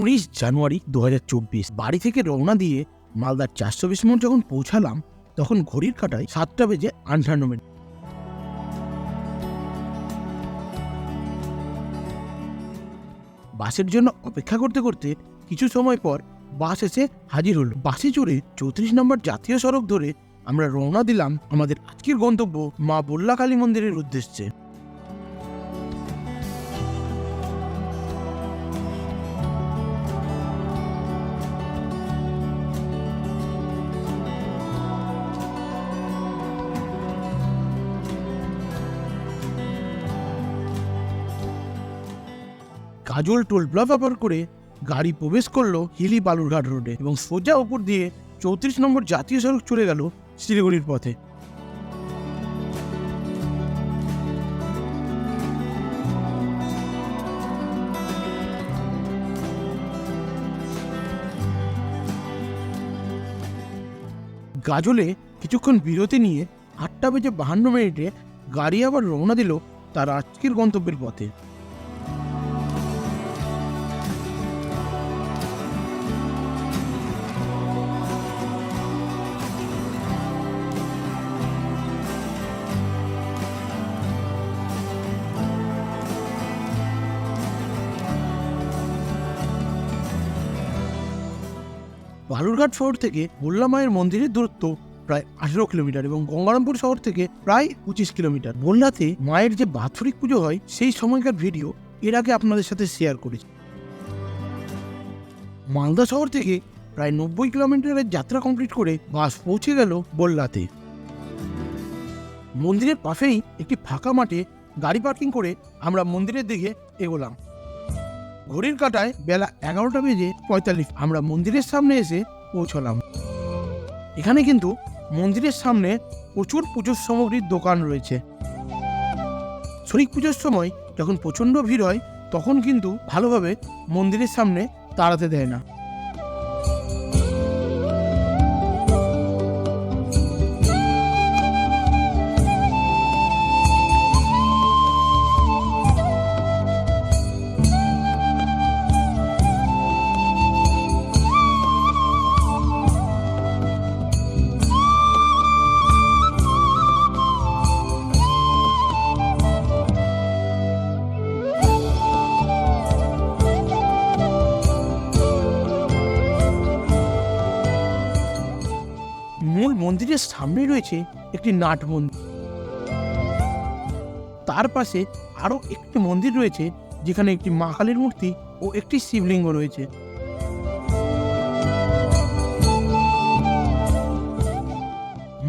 উনিশ জানুয়ারি দু হাজার চব্বিশ। বাড়ি থেকে রওনা দিয়ে মালদার চারশো বিশ মিনিট যখন পৌঁছালাম, তখন ঘড়ির কাটায় সাতটা বেজে আটান্ন মিনিট। বাসের জন্য অপেক্ষা করতে করতে কিছু সময় পর বাস এসে হাজির হলো। বাসে চড়ে চৌত্রিশ নম্বর জাতীয় সড়ক ধরে আমরা রওনা দিলাম আমাদের আজকের গন্তব্য মা বল্লা কালী মন্দিরের উদ্দেশ্যে। কাজল টোল প্লাজা পার করে গাড়ি প্রবেশ করল হিলি বালুরঘাট রোডে এবং সোজা উপর দিয়ে চৌত্রিশ নম্বর জাতীয় সড়ক চলে গেল শিলিগুড়ির পথে। গাজলে কিছুক্ষণ বিরতি নিয়ে আটটা বেজে বাহান্ন মিনিটে গাড়ি আবার রওনা দিল তার আজকের গন্তব্যের পথে। বালুরঘাট শহর থেকে মোল্লা মায়ের মন্দিরের দূরত্ব প্রায় আঠেরো কিলোমিটার এবং গঙ্গারামপুর শহর থেকে প্রায় পঁচিশ কিলোমিটার। বললাতে মায়ের যে বাৎসরিক পুজো হয়, সেই সময়কার ভিডিও এর আগে আপনাদের সাথে শেয়ার করেছি। মালদা শহর থেকে প্রায় নব্বই কিলোমিটারের যাত্রা কমপ্লিট করে বাস পৌঁছে গেল বললাতে মন্দিরের পাশেই একটি ফাঁকা মাঠে গাড়ি পার্কিং করে আমরা মন্দিরের দিকে এগোলাম। ঘড়ির কাঁটায় বেলা এগারোটা বেজে পঁয়তাল্লিশ। আমরা মন্দিরের সামনে এসে পৌঁছলাম। এখানে কিন্তু মন্দিরের সামনে প্রচুর পুজোর সামগ্রীর দোকান রয়েছে। শরিক পুজোর সময় যখন প্রচণ্ড ভিড় হয়, তখন কিন্তু ভালোভাবে মন্দিরের সামনে তাড়াতে দেয় না। মূল মন্দিরের সামনে রয়েছে একটি নাট মন্দির। তার পাশে আরও একটি মন্দির রয়েছে, যেখানে একটি মা কালীর মূর্তি ও একটি শিবলিঙ্গ রয়েছে।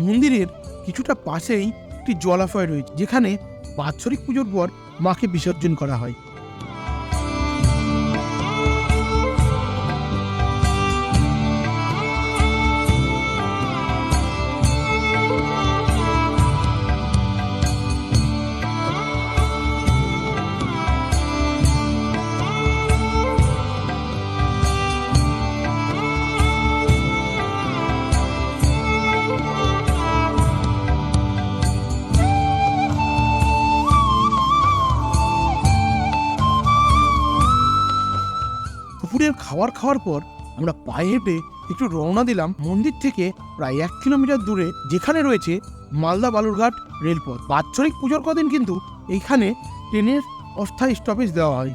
মন্দিরের কিছুটা পাশেই একটি জলাশয় রয়েছে, যেখানে বাৎসরিক পুজোর পর মাকে বিসর্জন করা হয়। দুপুরের খাবার খাওয়ার পর আমরা পায়ে হেঁটে একটু রওনা দিলাম মন্দির থেকে প্রায় এক কিলোমিটার দূরে যেখানে রয়েছে মালদা বালুরঘাট রেলপথ। বাৎসরিক পুজোর কদিন কিন্তু এইখানে ট্রেনের অস্থায়ী স্টপেজ দেওয়া হয়।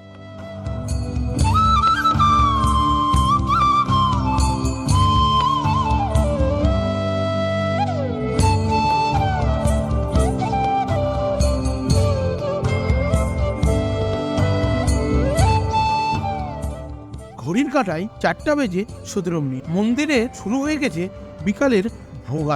ঘড়ির কাঁটায় চারটা বেজে সতেরো মিনিট। মন্দিরে শুরু হয়ে গেছে বিকালের ভোগ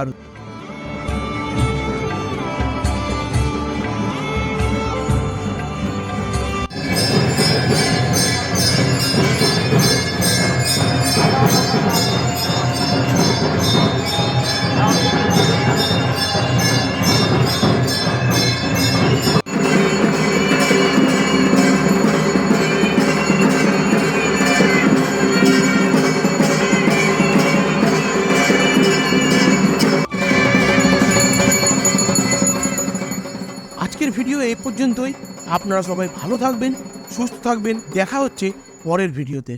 আজকের ভিডিও এ পর্যন্তই। আপনারা সবাই ভালো থাকবেন সুস্থ থাকবেন। দেখা হচ্ছে পরের ভিডিওতে।